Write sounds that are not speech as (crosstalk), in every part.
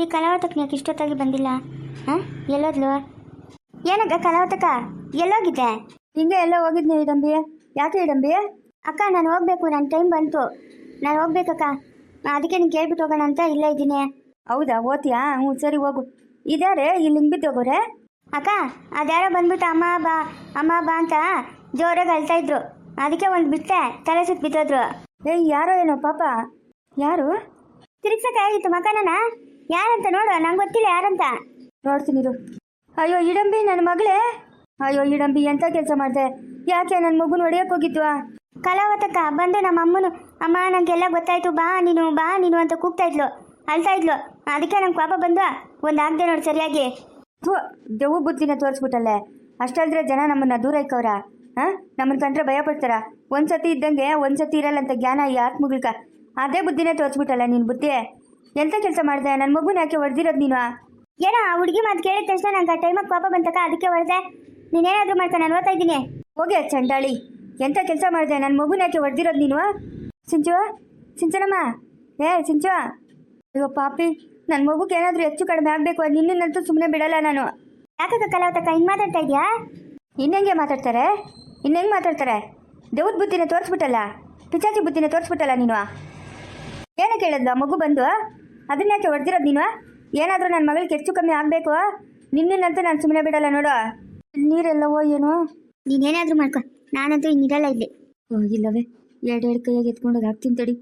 ಈ ಕಲಾವತಕ್ಕೆ ಯಾಕೆ ಇಷ್ಟೊತ್ತಾಗಿ ಬಂದಿಲ್ಲ? ಹಾಂ? ಎಲ್ಲೋದ್ಲು? ಏನಕ್ಕ ಕಲಾವತಕ್ಕ? ಎಲ್ಲೋಗಿದ್ದೆ? ಹಿಂಗೆ ಎಲ್ಲ ಹೋಗಿದ್ನಿ ಇಡಂಬಿ ಯಾಕೆ ಇಡಂಬಿ ಅಕ್ಕ ನಾನು ಹೋಗ್ಬೇಕು. ನನ್ನ ಟೈಮ್ ಬಂತು. ನಾನು ಹೋಗ್ಬೇಕಕ್ಕ. ಅದಕ್ಕೆ ನೀನು ಕೇಳ್ಬಿಟ್ಟು ಹೋಗೋಣ ಅಂತ ಇಲ್ಲೇ ಇದ್ದೀನಿ. ಹೌದಾ? ಓದ್ತೀಯಾ? ಹ್ಞೂ ಸರಿ ಹೋಗು. ಇದಾರೆ ಇಲ್ಲಿ ಹಿಂಗೆ ಬಿದ್ದೋಗೋರೆ? ಅಕ್ಕ ಅದ್ಯಾರೋ ಬಂದ್ಬಿಟ್ಟು ಅಮ್ಮ ಬಾ ಅಮ್ಮ ಬಾ ಅಂತ ಜೋರಾಗಿ ಅಳ್ತಾ ಇದ್ರು. ಅದಕ್ಕೆ ಒಂದು ಬಿಟ್ಟೆ ತಲೆ ಸುತ್ತ ಬಿದ್ದೋದ್ರು. ಏಯ್ ಯಾರೋ ಏನೋ ಪಾಪ? ಯಾರು? ತಿರುಗ್ಸಕ್ಕೆ ಆಗಿತ್ತು ಮಕನನ? ಯಾರಂತ ನೋಡು ನಂಗೆ ಗೊತ್ತಿಲ್ಲ ಯಾರಂತ. ನೋಡ್ತೀನಿ ಇರು. ಅಯ್ಯೋ ಇಡಂಬಿ ನನ್ನ ಮಗಳೇ. ಅಯ್ಯೋ ಇಡಂಬಿ ಎಂತ ಕೆಲಸ ಮಾಡಿದೆ? ಯಾಕೆ ನನ್ನ ಮಗುನ ಹೊಡೆಯಕ್ಕೆ ಹೋಗಿದ್ವಾ? ಕಲಾವತಕ್ಕ ಬಂದೆ ನಮ್ಮ ಅಮ್ಮನು. ಅಮ್ಮ ನಂಗೆಲ್ಲ ಗೊತ್ತಾಯ್ತು ಬಾ ನೀನು ಬಾ ನೀನು ಅಂತ ಕೂಗ್ತಾ ಇದ್ಲು. ಅಳ್ತಾ ಇದ್ಲು. ಅದಕ್ಕೆ ನಂಗೆ ಪಾಪ ಬಂದ್ವಾ? ಒಂದು ಆಗದೆ ನೋಡಿ ಸರಿಯಾಗಿ. ಥೂ ದೆವ್ವ ಬುದ್ಧಿನ ತೋರಿಸ್ಬಿಟ್ಟಲ್ಲೇ. ಅಷ್ಟಲ್ದ್ರೆ ಜನ ನಮ್ಮನ್ನ ದೂರ ಇಕ್ಕವ್ರ? ಹಾಂ? ನಮ್ಮನ್ನ ಕಂಡ್ರೆ ಭಯ ಪಡ್ತಾರ? ಒಂದ್ಸತಿ ಇದ್ದಂಗೆ ಒಂದ್ಸತಿ ಇರಲ್ಲ ಅಂತ ಜ್ಞಾನ ಈ ಆತ್ಮಗಳ್ಕ. ಅದೇ ಬುದ್ಧಿನೇ ತೋರಿಸ್ಬಿಟ್ಟಲ್ಲ ನೀನು ಬುದ್ಧಿ ಎಂಥ ಕೆಲಸ ಮಾಡಿದೆ? ನನ್ನ ಮಗುನ ಯಾಕೆ ಹೊಡೆದಿರೋದು ನೀನು? ಏನೋ ಆ ಹುಡುಗಿ ಮಾತು ಕೇಳಿದ ತಕ್ಷಣ ನಂಗೆ ಆ ಟೈಮಾಗಿ ಪಾಪ ಬಂತಕ್ಕ ಅದಕ್ಕೆ ಹೊಡೆದೆ. ನೀನೇನಾದರೂ ಮಾಡ್ತಾ ನಾನು ಓದ್ತಾ ಇದ್ದೀನಿ. ಹೋಗಿ ಚಂಡಾಳಿ. ಎಂಥ ಕೆಲಸ ಮಾಡಿದೆ? ನನ್ನ ಮಗುನ ಯಾಕೆ ಹೊಡೆದಿರೋದು ನೀನು? ಸಿಂಚು ಸಿಂಚನಮ್ಮ. ಏ ಸಿಂಚು. ಅಯ್ಯೋ ಪಾಪಿ. ನನ್ನ ಮಗುಗೆ ಏನಾದರೂ ಹೆಚ್ಚು ಕಡಿಮೆ ಆಗಬೇಕು ನಿನ್ನಂತೂ ಸುಮ್ಮನೆ ಬಿಡಲ್ಲ ನಾನು. ಯಾಕಕ್ಕ ಕಲಾವತಕ್ಕ ಹಿಂಗೆ ಮಾತಾಡ್ತಾ ಇದೆಯಾ? ಇನ್ನೆಂಗೆ ಮಾತಾಡ್ತಾರೆ? ಇನ್ನೆಂಗೆ ಮಾತಾಡ್ತಾರೆ? ದೇವ್ರ ಬುದ್ಧಿನ ತೋರಿಸ್ಬಿಟ್ಟಲ್ಲ? ಪಿಚಾಚಿ ಬುದ್ಧಿನ ತೋರಿಸ್ಬಿಟ್ಟಲ್ಲ ನೀನು? ಏನಕ್ಕೆ ಹೇಳಿದ್ಲು ಮಗು ಬಂದು? ಅದನ್ನ ಯಾಕೆ ಹೊಡೆದಿರೋದು ನೀನು? ಏನಾದರೂ ನನ್ನ ಮಗಳಿಗೆ ಹೆಚ್ಚು ಕಮ್ಮಿ ಆಗಬೇಕು? ನಿನ್ನನ್ನಂತೂ ನಾನು ಸುಮ್ಮನೆ ಬಿಡಲ್ಲ ನೋಡು. ನೀರೆಲ್ಲವೋ ಏನೋ? ನೀನೇನಾದರೂ ಮಾಡ್ಕೊ. ನಾನಂತೂ ಇರಲ್ಲ ಇಲ್ಲಿ ಹೋಗಿಲ್ಲವೇ ಇಲ್ಲವೇ. ಎರಡು ಎರಡು ಕೈಯಾಗಿ ಎತ್ಕೊಂಡೋಗಿ ಹಾಕ್ತೀನಿ ತಡಿ.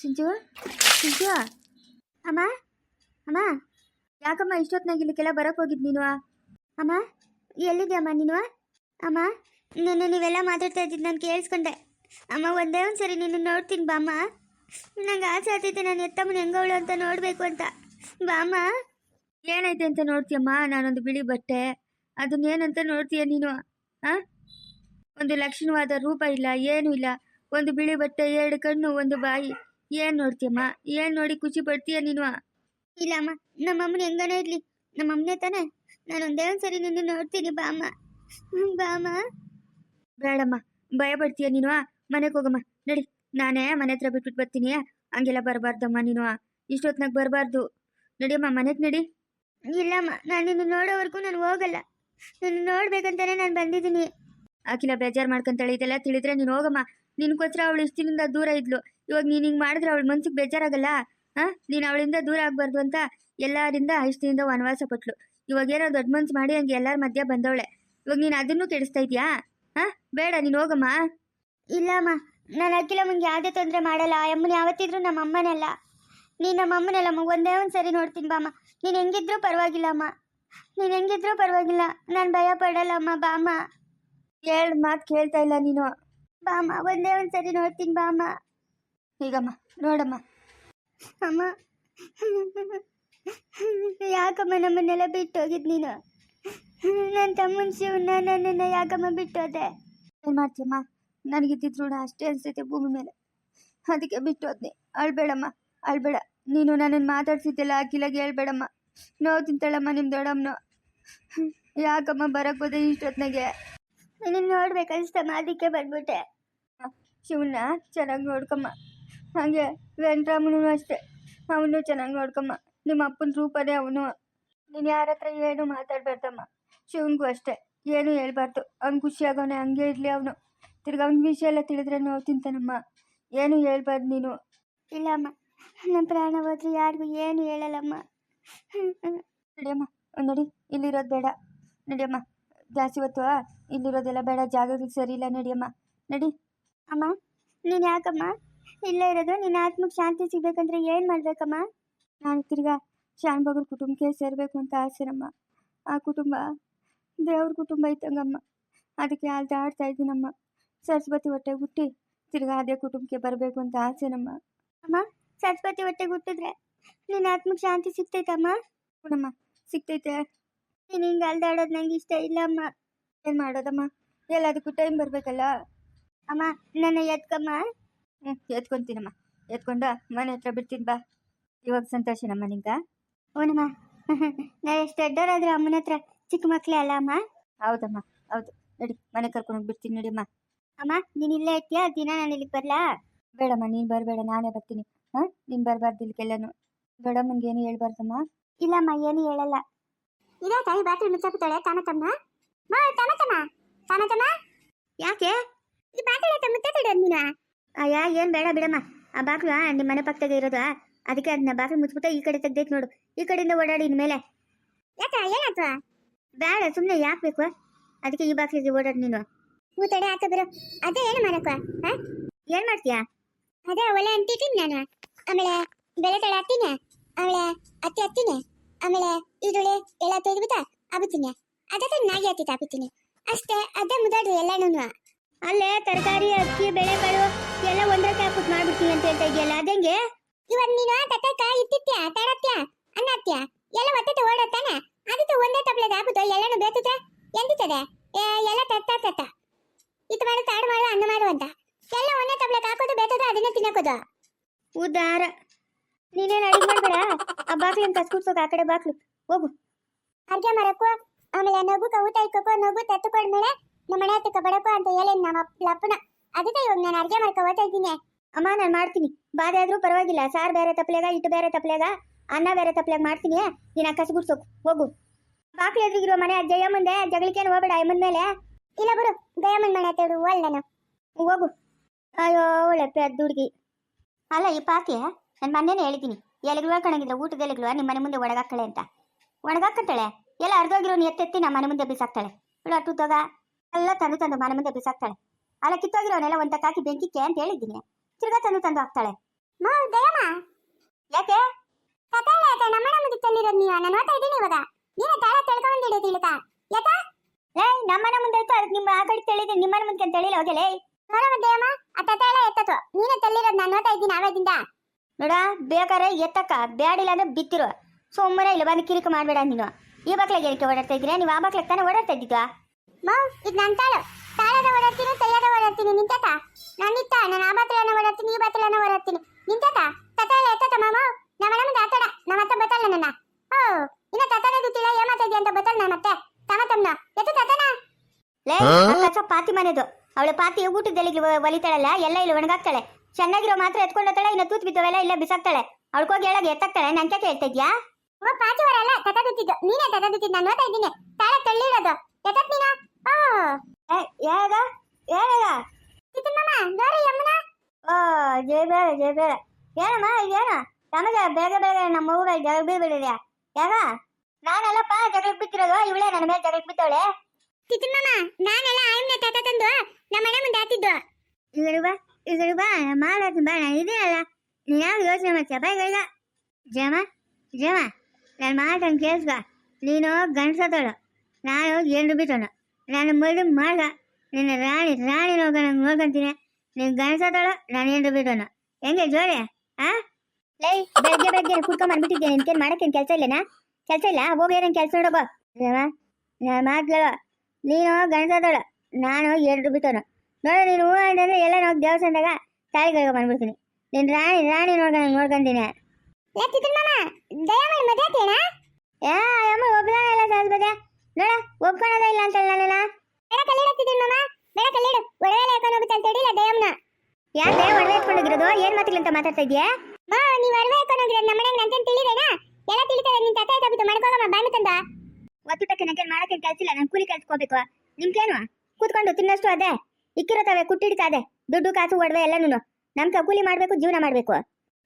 ಸಿಂಚು ಸಿಂಚು. ಅಮ್ಮ ಅಮ್ಮ. ಯಾಕಮ್ಮ ಇಷ್ಟೊತ್ತಿನಾಗ ಇಲ್ಲಿಗೆಲ್ಲ ಬರೋಕೆ ಹೋಗಿದ್ದು ನೀನು? ಅಮ್ಮ ಎಲ್ಲಿದ್ಯಮ್ಮ ನೀನು? ಅಮ್ಮ ನಾನು ನೀವೆಲ್ಲ ಮಾತಾಡ್ತಾ ಇದ್ದಿದ್ದು ನಾನು ಕೇಳಿಸ್ಕೊಂಡೆ. ಅಮ್ಮ ಒಂದೇ ಒಂದು ಸರಿ ನಿನ್ನ ನೋಡ್ತೀನಿ ಬಾಮ್ಮ ನಂಗೆ ಆಸೆ ಆಗ್ತೈತೆ ನಾನು ಎತ್ತಮ್ಮನ ಹೆಂಗವಳು ಅಂತ ನೋಡಬೇಕು ಅಂತ. ಬಾಮ್ಮ ಏನೈತೆ ಅಂತ ನೋಡ್ತೀಯಮ್ಮ? ನಾನೊಂದು ಬಿಳಿ ಬಟ್ಟೆ. ಅದನ್ನೇನಂತ ನೋಡ್ತೀಯ ನೀನು? ಆ? ಒಂದು ಲಕ್ಷಣವಾದ ರೂಪ ಇಲ್ಲ, ಏನೂ ಇಲ್ಲ. ಒಂದು ಬಿಳಿ ಬಟ್ಟೆ, ಎರಡು ಕಣ್ಣು, ಒಂದು ಬಾಯಿ. ಏನ್ ನೋಡ್ತೀಯಮ್ಮ? ಏನ್ ನೋಡಿ ಖುಷಿ ಪಡ್ತೀಯ ನೀನು? ಇಲ್ಲಮ್ಮ, ನಮ್ಮ ಇರ್ಲಿ. ನಮ್ಮಮ್ಮನೆ ನಮ್ಮ ಅಮ್ಮನೇ ತಾನೆ. ನಾನು ಒಂದೇ ಒಂದ್ಸರಿ ನಿನ್ನ ನೋಡ್ತೀನಿ ಬಾಮ್ಮ. ಬಾಮ್ಮ. ಬೇಡಮ್ಮ, ಭಯ ಪಡ್ತೀಯ ನೀನು? ಮನೆಗೆ ಹೋಗಮ್ಮ. ನಡಿ. ನಾನೇ ಮನೆ ಹತ್ರ ಬಿಟ್ಬಿಟ್ಟು ಬರ್ತೀನಿ. ಹಂಗೆಲ್ಲ ಬರಬಾರ್ದಮ್ಮ ನೀನು. ಇಷ್ಟೊತ್ನಾಗ ಬರಬಾರ್ದು. ನಡಿಯಮ್ಮ ಮನೆಗೆ ನಡಿ. ಇಲ್ಲಮ್ಮ ನಾನು ನಿನ್ನ ನೋಡೋವರೆಗೂ ನಾನು ಹೋಗಲ್ಲ. ನಿನ್ನ ನೋಡ್ಬೇಕಂತಾನೆ ನಾನು ಬಂದಿದ್ದೀನಿ. ಆಕಿಲ್ಲ ಬೇಜಾರು ಮಾಡ್ಕೊಂತಾಳೆ. ಇದೆಲ್ಲ ತಿಳಿದ್ರೆ ನೀನು ಹೋಗಮ್ಮ. ನಿನ್ಗೋಸ್ಕರ ಅವಳು ಇಷ್ಟಿನಿಂದ ದೂರ ಇದ್ಲು. ಇವಾಗ ನೀನು ಹಿಂಗೆ ಮಾಡಿದ್ರೆ ಅವಳು ಮನ್ಸಿಗೆ ಬೇಜಾರಾಗಲ್ಲ? ಹಾಂ? ನೀನು ಅವಳಿಂದ ದೂರ ಆಗಬಾರ್ದು ಅಂತ ಎಲ್ಲರಿಂದ ಇಷ್ಟಿನಿಂದ ವನವಾಸ ಪಟ್ಲು ಇವಾಗ ಏನೋ ದೊಡ್ಡ ಮನ್ಸು ಮಾಡಿ ಹಂಗೆ ಎಲ್ಲರ ಮಧ್ಯ ಬಂದವಳೆ. ಇವಾಗ ನೀನು ಅದನ್ನು ಕೆಡಿಸ್ತಾ ಇದೀಯಾ? ಹಾಂ? ಬೇಡ ನೀನು ಹೋಗಮ್ಮ. ಇಲ್ಲಮ್ಮ ನಾನು ಅಖಿಲಮ್ಮಂಗೆ ಯಾವುದೇ ತೊಂದರೆ ಮಾಡಲ್ಲ. ಆ ಅಮ್ಮನ ಯಾವತ್ತಿದ್ರು ನಮ್ಮ ಅಮ್ಮನಲ್ಲ. ನೀನು ನಮ್ಮ ಅಮ್ಮನಲ್ಲಮ್ಮ ಒಂದೇ ಒಂದು ಸರಿ ನೋಡ್ತೀನಿ ಬಾಮ್ಮ. ನೀನು ಹೆಂಗಿದ್ರೂ ಪರವಾಗಿಲ್ಲ, ಅಮ್ಮ. ನೀನು ಹೆಂಗಿದ್ರೂ ಪರವಾಗಿಲ್ಲ. ನಾನು ಭಯ ಪಡಲ್ಲ, ಅಮ್ಮ, ಬಾಮ್ಮ. ಕೇಳ ಮಾತು ಕೇಳ್ತಾ ಇಲ್ಲ ನೀನು. ಬಾಮ್ಮ, ಒಂದೇ ಒಂದು ಸರಿ ನೋಡ್ತೀನಿ, ಬಾಮ್ಮ. ಈಗಮ್ಮ, ನೋಡಮ್ಮ. ಅಮ್ಮ. ಯಾಕಮ್ಮ ನಮ್ಮನ್ನೆಲ್ಲ ಬಿಟ್ಟು ಹೋಗಿದ್ ನೀನು ನನ್ನ ತಮ್ಮನ ಶಿವನ ನನ್ನನ್ನು ಯಾಕಮ್ಮ ಬಿಟ್ಟೋದೆ? ಏನು ಮಾಡ್ತೀಯಮ್ಮ? ನನಗಿದ್ದಿದ್ದು ಋಣ ಅಷ್ಟೇ ಅನಿಸುತ್ತೆ ಭೂಮಿ ಮೇಲೆ. ಅದಕ್ಕೆ ಬಿಟ್ಟು ಹೋದ್ನೆ. ಅಳ್ಬೇಡಮ್ಮ ಅಳ್ಬೇಡ ನೀನು ನನ್ನನ್ನು ಮಾತಾಡ್ಸಿದ್ದೆಲ್ಲ ಅಕ್ಕಿಲಾಗೆ ಹೇಳ್ಬೇಡಮ್ಮ ನೋವು ತಿಂತಾಳಮ್ಮ ನಿಮ್ಮ ದೊಡ್ಡಮ್ಮನು. ಯಾಕಮ್ಮ ಬರಕ್ಕೆ ಹೋದೆ ಇಷ್ಟೊತ್ನಾಗೆ? ನಿನ್ನ ನೋಡ್ಬೇಕು ಅನ್ಸ್ತಮ್ಮ ಅದಕ್ಕೆ ಬಂದ್ಬಿಟ್ಟೆ. ಶಿವನ ಚೆನ್ನಾಗಿ ನೋಡ್ಕಮ್ಮ. ಹಾಗೆ ವೆಂಕಟರಾಮನು ಅಷ್ಟೇ. ಅವನು ಚೆನ್ನಾಗಿ ನೋಡ್ಕಮ್ಮ. ನಿಮ್ಮ ಅಪ್ಪನ ರೂಪನೇ ಅವನು. ನೀನು ಯಾರ ಹತ್ರ ಏನು ಮಾತಾಡ್ಬಾರ್ದಮ್ಮ? ಶಿವನ್ಗೂ ಅಷ್ಟೇ. ಏನು ಹೇಳ್ಬಾರ್ದು. ಅವ್ನು ಖುಷಿಯಾಗವನೆ ಹಂಗೆ ಇರಲಿ ಅವನು. ತಿರ್ಗಿ ಅವ್ನ ವಿಷಯ ಎಲ್ಲ ತಿಳಿದ್ರೆ ನೋವು ತಿಂತಾನಮ್ಮ ಏನು ಹೇಳ್ಬಾರ್ದು ನೀನು. ಇಲ್ಲಮ್ಮ ನನ್ನ ಪ್ರಾಣ ಹೋದ್ರೆ ಯಾರಿಗೂ ಏನು ಹೇಳಲ್ಲಮ್ಮ. ನಡಿಯಮ್ಮ ನಡಿ ಇಲ್ಲಿರೋದು ಬೇಡ. ನಡಿಯಮ್ಮ ಜಾಸ್ತಿ ಹೊತ್ತು ಇಲ್ಲಿರೋದೆಲ್ಲ ಬೇಡ ಜಾಗಗಳು ಸರಿ ಇಲ್ಲ ನಡಿಯಮ್ಮ. ನಡಿ. ಅಮ್ಮ ನೀನು ಯಾಕಮ್ಮ? ಇಲ್ಲೇ ಇರೋದು ನಿನ್ನ ಆತ್ಮಕ್ಕೆ ಶಾಂತಿ ಸಿಗ್ಬೇಕಂದ್ರೆ ಏನು ಮಾಡ್ಬೇಕಮ್ಮ? ನಾನು ತಿರ್ಗಾ ಶಾನ್ ಬಗರ್ ಕುಟುಂಬಕ್ಕೆ ಸೇರಬೇಕು ಅಂತ ಆಸೆನಮ್ಮ ಆ ಕುಟುಂಬ ದೇವ್ರ ಕುಟುಂಬ ಇತ್ತಂಗಮ್ಮ ಅದಕ್ಕೆ ಅಲ್ದಾಡ್ತಾ ಇದ್ದೀನಮ್ಮ ಸರಸ್ವತಿ ಹೊಟ್ಟೆ ಹುಟ್ಟಿ ತಿರ್ಗಾ ಅದೇ ಕುಟುಂಬಕ್ಕೆ ಬರಬೇಕು ಅಂತ ಆಸೆನಮ್ಮ ಅಮ್ಮ ಸರಸ್ವತಿ ಹೊಟ್ಟೆ ಹುಟ್ಟಿದ್ರೆ ನಿನ್ನ ಆತ್ಮಕ್ಕೆ ಶಾಂತಿ ಸಿಗ್ತೈತಮ್ಮ ಹೂನಮ್ಮ ಸಿಗ್ತೈತೆ. ನೀನು ಹಿಂಗೆ ಅಲ್ದಾಡೋದು ನಂಗೆ ಇಷ್ಟ ಇಲ್ಲ ಅಮ್ಮ. ಏನು ಮಾಡೋದಮ್ಮ? ಎಲ್ಲದಕ್ಕೂ ಟೈಮ್ ಬರಬೇಕಲ್ಲ? ಅಮ್ಮ ನನ್ನ ಎತ್ಕಮ್ಮ. ಹ್ಞೂ ಎತ್ಕೊಂತೀನಮ್ಮ. ಎತ್ಕೊಂಡ ಮನೆ ಹತ್ರ ಬಿಡ್ತೀನಿ ಬಾ. ಇವಾಗ ಸಂತೋಷನಮ್ಮ ನಿಂಗ ಹ್ಞೂನಮ್ಮ (laughs) ನಾ ಎಷ್ಟು ದೊಡ್ಡವರಾದ್ರೆ ಅಮ್ಮನ ಹತ್ರ ಚಿಕ್ಕ ಮಕ್ಕಳೇ ಅಲ್ಲ ಅಮ್ಮ? ಹೌದಮ್ಮ ಹೌದು. ನಡಿ ಮನೆ ಕರ್ಕೊಂಡು ಬಿಡ್ತೀನಿ ನಡಿಯಮ್ಮ. ಅಮ್ಮ ನೀನು ಇಲ್ಲೇ ಇರ್ತೀಯಾ? ದಿನ ನಾನು ಇಲ್ಲಿಗೆ ಬರಲಾ? ಬೇಡಮ್ಮ ನೀನು ಬರಬೇಡ ನಾನೇ ಬರ್ತೀನಿ. ಹಾಂ? ನೀನು ಬರಬಾರ್ದು ಇಲ್ಲಿಗೆಲ್ಲನು. ದೊಡ್ಡಮ್ಮನಿಗೆ ಏನು ಹೇಳ್ಬಾರ್ದಮ್ಮ? ಇಲ್ಲಮ್ಮ ಏನು ಹೇಳಲ್ಲ. ಇದೇ ತಾಯಿ ಬಾತ್ರೂಮ್ ಮುಚ್ಚಾಕುತ್ತಾಳೆ ತಾಮತಮ್ಮ ಮಾ ತಾನಕಮ್ಮ ತಾಮತಮ್ಮ ಯಾಕೆ? ಈ ಬಾತ್ರೂಮ್ ಅಂತ ಮುಚ್ಚಾಕುತ್ತಾಳೆ ನೀನು? ಅಯ್ಯ ಏನು ಬೇಡ ಬಿಡಮ್ಮ. ಆ ಬಾಕ್ಲು ನಿಮ್ಮ ಮನೆ ಪಕ್ಕದಾಗ ಇರೋದು. ಅದಕ್ಕೆ ಅದನ್ನ ಬಾಕ್ಲು ಮುಚ್ಬಿಟ್ಟು ಈ ಕಡೆ ತೆಗ್ದೈತೆ ನೋಡು. ಈ ಕಡೆಯಿಂದ ಓಡಾಡಿ ಇನ್ಮೇಲೆ. ಯಾಕ ಏನಾಯ್ತು? ಬೇಡ ಸುಮ್ಮನೆ ಯಾಕೆ ಬೇಕು? ಅದಕ್ಕೆ ಈ ಬಾಕ್ಲಿಗೆ ಓಡಾಡಿ ನೀನು. ಹೂ ತಡೆ ಹಾಕ ಬರೋ ಅದೇ ಏನು ಮಾಡಕ್ಕ ಹ? ಏನು ಮಾಡ್ತೀಯಾ? ಅದೇ ಒಲೆ ಅಂತಿದ್ದೀನಿ ನಾನು. ಆಮೇಲೆ ಬೆಳೆ ತಡೆ ಹತ್ತೀನಿ ಆಮೇಲೆ ಅತ್ತಿ ಹತ್ತೀನಿ ಆಮೇಲೆ ಈರುಳ್ಳಿ ಎಲ್ಲ ತೆಗೆದ್ಬಿಟ್ಟ ಆಗುತ್ತೀನಿ ಅದಕ್ಕೆ ನಾಗಿ ಹತ್ತಿ ತಾಪಿತೀನಿ ಅಷ್ಟೇ ಅದೇ ಮುದಾಡ್ರಿ ಎಲ್ಲಾನು ಅಲ್ಲೇ ತರಕಾರಿ ಅಕ್ಕಿ ಬೆಳೆಗಳು ಎಲ್ಲ ಒಂದ್ರ ಹಾಕ್ಬಿಟ್ಟು ಮಾಡ್ಬಿಡ್ತೀನಿ ಅಂತ ಹೇಳ್ತಾ ಇದೆಯಲ್ಲ ಅದಂಗೆ? ಇವಾಗ ನೀನು ತಟ್ಟಕ ಇತ್ತಿತ್ಯ ತಡತ್ಯ ಅನ್ನತ್ಯ ಎಲ್ಲ ಒತ್ತತೆ ಓಡತ್ತಾನೆ ಅದಕ್ಕೆ ಒಂದೇ ತಪ್ಪಲೆಗೆ ಹಾಕುದು ಎಲ್ಲಾನು ಬೇತುತ್ತೆ ಎಂದಿತ್ತದೆ ಎಲ್ಲ ತತ್ತ ತತ್ತ ಇತ್ತು ಮಾಡು ತಾಡು ಮಾಡು ಅನ್ನ ಮಾಡು ಅಂತ ಎಲ್ಲ ಒಂದೇ ತಪ್ಪಲೆಗೆ ಹಾಕೋದು ಬೇತದ ಉದಾರ. ನೀನೇನು ಅಡಿಗೆ ಮಾಡಬೇಡ? ಆ ಬಾಕ್ಲಿನ ಕಸ್ಕುಡ್ಸೋಕೆ ಆ ಕಡೆ ಬಾಕ್ಲು. ಹೋಗು. ಅರ್ಗೆ ಮಾಡಕ್ಕೋ, ಆಮೇಲೆ ನಗು ಊಟ ಇಕ್ಕೋ ನಗು ತತ್ತುಕೊಂಡ್ಮೇಲೆ ನಮ್ಮ ಮನೆ ಹತ್ತಕ್ಕ ಬಡಕೋ ಅಂತ ಹೇಳಿ ನಮ್ಮ ಲಪ್ಪನ ಅದಕ್ಕೆ ಇವಾಗ ನಾನು ಅರ್ಗೆ ಮಾಡ್ಕೊ ಓದ್ತಾ ಅಮ್ಮ, ನಾನು ಮಾಡ್ತೀನಿ. ಬಾಧೆ ಆದ್ರೂ ಪರವಾಗಿಲ್ಲ. ಸಾರ್ ಬೇರೆ ತಪ್ಪಲೆಗ ಇಟ್ಟು ಬೇರೆ ತಪ್ಪಲೆಗ ಅನ್ನ ಬೇರೆ ತಪ್ಪಲೆಗ ಮಾಡ್ತೀನಿ. ನೀನು ಕಸಗುಡ್ಸೋಕು ಹೋಗು. ಬಾಕ್ಲು ಎದುರಿಗಿರೋ ಮನೆ ಜಯ ಮುಂದೆ ಜಗಳಿಕೇನು ಹೋಗ್ಬೇಡ ಅಮ್ಮನ ಮೇಲೆ? ಇಲ್ಲ ಬರು. ದಯಮನ್ ಮನೆ ಹತ್ತಿರ ಓಲ್ ಹೋಗು. ಅಯ್ಯೋ, ಒಳ್ಳೆ ಪೆದ್ದ ಅಲ್ಲ ಈ ಪಾತಿ ನಾನು ಮೊನ್ನೆನೇ ಹೇಳಿದ್ದೀನಿ ಎಲೆಗಳು ಹಾಕೊಂಡಿದ್ರೆ ಊಟದ ಎಲೆಗಳು ನಿಮ್ಮ ಮನೆ ಮುಂದೆ ಒಣಗಾಕಳೆ ಅಂತ. ಒಣಗಾಕಂತಾಳೆ? ಎಲ್ಲ ಅರ್ಧೋಗಿರೋ ಎತ್ತೆತ್ತಿ ನಮ್ಮ ಮನೆ ಮುಂದೆ ಬಿಸಾಕ್ತಾಳೆ. ಬಿಡು ಅಟ್ಟು ತೋಗ. ಎಲ್ಲ ತಂದು ತಂದು ಮನೆ ಮುಂದೆ ಬಿಸಾಕ್ತಾಳೆ. ಅಲ್ಲ ಕಿತ್ತೋಗಿರೋನೆಲ್ಲ ಒಂದ ಕಾಕಿ ಬೆಂಕಿಕ್ಕೆ ಅಂತ ಹೇಳಿದ್ದೀನಿ. ತಿರ್ಗಾ ತಂದು ತಂದು ಹಾಕ್ತಾಳೆ. ಯಾಕೆ? ನಮ್ಮನೆ ಮುಂದೆ ಆಯ್ತು. ಅದಕ್ಕೆ ನಿಮ್ಮ ಆ ಕಡೆ ನಿಮ್ಮನೆ ನಿಮ್ಮ ಮುಂದೆ ಅಂತ ಹೇಳಿಲ್ಲ ಹೋಗಲೇ. ನೋಡಮ್ಮ ದಯಮ ಆ ತತಾಳ ಎತ್ತತು ನೀನೇ ತಲ್ಲಿರೋದು ನಾನು ನೋಡ್ತಾ ಇದ್ದೀನಿ ಆವಾಗಿಂದ. ನೋಡ ಬೇಕಾರೆ ಎತ್ತಕ್ಕ ಬ್ಯಾಡಿಲ್ಲ ಅಂದ್ರೆ ಬಿತ್ತಿರು. ಸೋಮವಾರ ಇಲ್ಲ ಬಂದು ಕಿರಿಕ ಮಾಡಬೇಡ ನೀನು. ಈ ಬಾಕ್ಲಾಗೆ ಏನಕ್ಕೆ ಓಡಾಡ್ತಾ ಇದ್ದೀರಾ? ನೀವು ಆ ಬಾಕ್ಲಾಗ ತಾನೇ ಓಡಾಡ್ತಾ ಇದ್ದಿದ್ವಾ ಮಾವ್ ಇದು ನನ್ನ ತಾಳು. ತಾಳದ ಓಡಾಡ್ತೀನಿ ತಲ್ಲದ ಓಡಾಡ್ತೀನಿ ನಿಂತಾತ? ನಾನು ನಿಂತ ನಾನು ಆ ಬಾತ್ರನ ಓಡಾಡ್ತೀನಿ ಈ ಬಾತ್ರನ ಓಡಾಡ್ತೀನಿ. ನಿಂತಾತ? ತತಾಳ ಎತ್ತತ ಮಾಮ ನಮ್ಮ ಮಾಮ ಮುಂದೆ ಆತಾಡ ನಮ್ಮ ಅತ್ತ ಬತ್ತಲ್ಲ ನನ್ನ ಓ ಇನ್ನ ತತಾಳ ಗೊತ್ತಿಲ್ಲ ಏನ್ ಮಾತಾಡಿ ಅಂತ ಬತ್ತಲ್ಲ ನಾನು ಮತ್ತೆ? ತಮ ತಮ್ಮನ ಎತ್ತ ತತನ. ಲೇ ಅಕ್ಕ ಪಾತಿ ಮನೆದು. ಅವಳ ಪಾತಿ ಊಟದಲ್ಲಿ ಒಲಿತಾಳಲ್ಲ ಎಲ್ಲ ಇಲ್ಲಿ ಒಣಗಾಕ್ತಾಳೆ. ಚೆನ್ನಾಗಿರೋ ಮಾತ್ರ ಎತ್ಕೊಂಡೋಗ್ತಾಳೆ ಇನ್ನು ತೂತ್ ಬಿದ್ದವೆಲ್ಲ ಇಲ್ಲ ಬಿಸಾಕ್ತಾಳೆ. ಅವಳ್ಕೋಗಿ ಹೇಳಾಗ ಎತ್ತಾಕ್ತಾಳೆ. ನನ್ ಕ್ಯಾಕೆ ಹೇಳ್ತಾ ಇದ್ಯಾ? ಓ ಪಾಚಿವರಲ್ಲ ತತ ಗೊತ್ತಿದ್ದು ನೀನೇ ತತ ಗೊತ್ತಿದ್ದು ನಾನು ಓದ್ತಾ ಇದ್ದೀನಿ. ತಾಳ ತಳ್ಳಿರೋದು. ಎತ್ತತ್ ನೀನು? ಓ. ನೋಡ್ರಿ ಯಮ್ಮನ ಓ ಜಯ ಬೇಡ ಜಯ ಬೇಡ. ಏನಮ್ಮ ಏನ? ನಮಗ ಬೇಗ ಬೇಗ ನಮ್ಮ ಊರ ಜಗಳ ಬೀಳ್ಬಿಡಿದ್ಯಾ ಯಾಗ ನಾನಲ್ಲಪ್ಪ ಜಗಳ ಬಿತ್ತಿರೋದು ಇವಳೇ ನನ್ನ ಮೇಲೆ ಜಗಳ ಬಿತ್ತವಳೆ ಚಿಕ್ಕ ಮಾಮ. ನಾನೆಲ್ಲ ನಮ್ಮ ಮುಂದೆ ಬಾ ಈಗ ಬಾ. ಮಾಲಾಡ್ತೀನಿ ಬಾ. ನಾನು ಇದೀನಲ್ಲ ನೀನು ಯಾವ ಯೋಚನೆ ಮಾಡ್ತೀಯ? ಬಾ ಈಗ ಜಮ ಜಮ ನಾನು ಮಾತಂಗೆ ಕೇಳಿಸ್ಕ. ನೀನು ಗಂಡಸದಳು ನಾನು ಎಂದು ಬಿಟ್ಟನು ನಾನು ಮದುವೆ ಮಾಡ್ದ. ನಿನ್ನ ರಾಣಿ ರಾಣಿ ನೋಗ ನೋಡ್ಕೊಂತೀನಿ ನೀನು ಗಂಡಸದಳು ನಾನು ಎಂದು ಬಿಟ್ಟನು ಹೆಂಗೆ ಜೋಡಿ ಆ? ಲೈ, ಬೆಳಗ್ಗೆ ಬೆಳಗ್ಗೆ ಕುಡ್ಕೊಂಡ್ ಬಂದ್ಬಿಟ್ಟಿದ್ದೆ ನಿನ್ಕೇನು ಮಾಡಕ್ಕೇನು ಕೆಲಸ ಇಲ್ಲನಾ? ಕೆಲಸ ಇಲ್ಲ? ಹೋಗಿ ಏನೇನು ಕೆಲಸ ನೋಡೋಗೋ ಜಮ ನಾನು ಮಾತುಗಳು ನೀನು ಗಂಡಸದಳು ನಾನು ಎರಡು ಬಿತ್ತೋನು. ನೋಡು ನೀನು ಹೂ ಅಂತಂದ್ರೆ ಎಲ್ಲ ನಾವು ದೇವಸ್ಥಾನದಾಗ ತಾಳಿಗಳಿಗೆ ಬಂದ್ಬಿಡ್ತೀನಿ. ನೀನು ರಾಣಿ ರಾಣಿ ನೋಡ್ಕೊಂಡು ನೋಡ್ಕೊಂತೀನಿ. ಯಾ ಅಮ್ಮ ಒಬ್ಳಾನ ಎಲ್ಲ ಸಾಲ್ಬದೆ ನೋಡ ಒಪ್ಕೊಳೋದ ಇಲ್ಲ ಅಂತ ನಾನೆಲ್ಲ? ಬೇಡ ಕಲ್ಲಿಡತ್ತಿದ್ದೀನಿ ಮಾಮ ಬೇಡ ಕಲ್ಲಿಡು. ಒಡವೆ ಹಾಕೊಂಡು ಹೋಗುತ್ತೆ ಅಂತ ಹೇಳಿಲ್ಲ ದಯಮ್ನ ಯಾಕೆ ಒಡವೆ ಏನ್ ಮಾತಿಲ್ಲ ಅಂತ ಮಾತಾಡ್ತಾ ಇದೆಯಾ ಮಾ ನೀವು ಒಡವೆ ಹಾಕೊಂಡು ಹೋಗಿರೋದು ನಮ್ಮ ಮನೆಗೆ ನಂತೇನು ತಿಳಿದೇನಾ? ಎಲ್ಲ ತಿಳಿತಾರೆ ನಿನ್ನ ತತ್ತ ತಪ್ಪಿತು ಮಾಡ್ಕೋಗಮ್ಮ ಬಾಯಿ ತಂದ. ಒತ್ತುಟಕ್ಕೆ ನನಗೆ ಕೆಲಸ ಇಲ್ಲ, ನಾನು ಕೂಲಿ ಕೆಲ್ಸಕೋಬೇಕು. ನಿಮ್ಗೇನು ಕೂತ್ಕೊಂಡು ತಿನ್ನಷ್ಟು ಅದೇ. ಇಕ್ಕಿರತ್ತವೆ ಕುಟ್ಟಿಡ್ತಾ ಅದೇ ದುಡ್ಡು, ಕಾಸು, ಒಡವೆ ಎಲ್ಲನೂ ನಮ್ಮ ಕೂಲಿ ಮಾಡಬೇಕು, ಜೀವನ ಮಾಡಬೇಕು.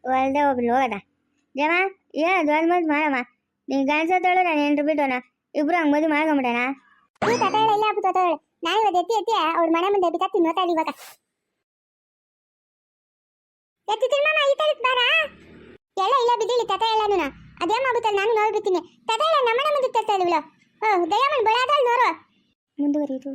ಒಳ್ಳೆ ಒಬ್ಳು, ಹೋಗದ. ಜಮ ಏ ದೊಡ್ಡ ಮದ್ದು ಮಾಡಮ್ಮ. ನೀನು ಗಂಡಸದಳು ನಾನು ಏನ್ರು ಬಿಟ್ಟೋಣ ಇಬ್ರು ಹಂಗೆ ಮದುವೆ ಮಾಡ್ಕೊಂಬಿಡೋಣ. ಈ ತತ ಇಲ್ಲ ತತ ನಾನು ಇವತ್ತು ಎತ್ತಿ ಎತ್ತಿ ಅವ್ರ ಮನೆ ಮುಂದೆ ಬಿತ್ತಿ ನೋಡ್ತಾ ಇವಾಗ. ಎತ್ತಿದ್ದೀನಿ ಮಾಮ ಈ ತರಕ್ ಬಾರ. ಎಲ್ಲ ಇಲ್ಲ ಬಿದ್ದಿಳಿ ತತ ಎಲ್ಲಾನು ಅದೇಮ್ ಆಗುತ್ತಲ್ಲ ನಾನು ನೋಡ್ಬಿಡ್ತೀನಿ. ತತ ನಮ್ಮನೆ ನಮ್ಮ ಮನೆ ಮುಂದೆ ತರ್ತಾ ಇದ್ವಿಲ್ಲ ಓ ದಯಮನ್ ಬಳ ನೋಡು. ಮುಂದುವರಿದು.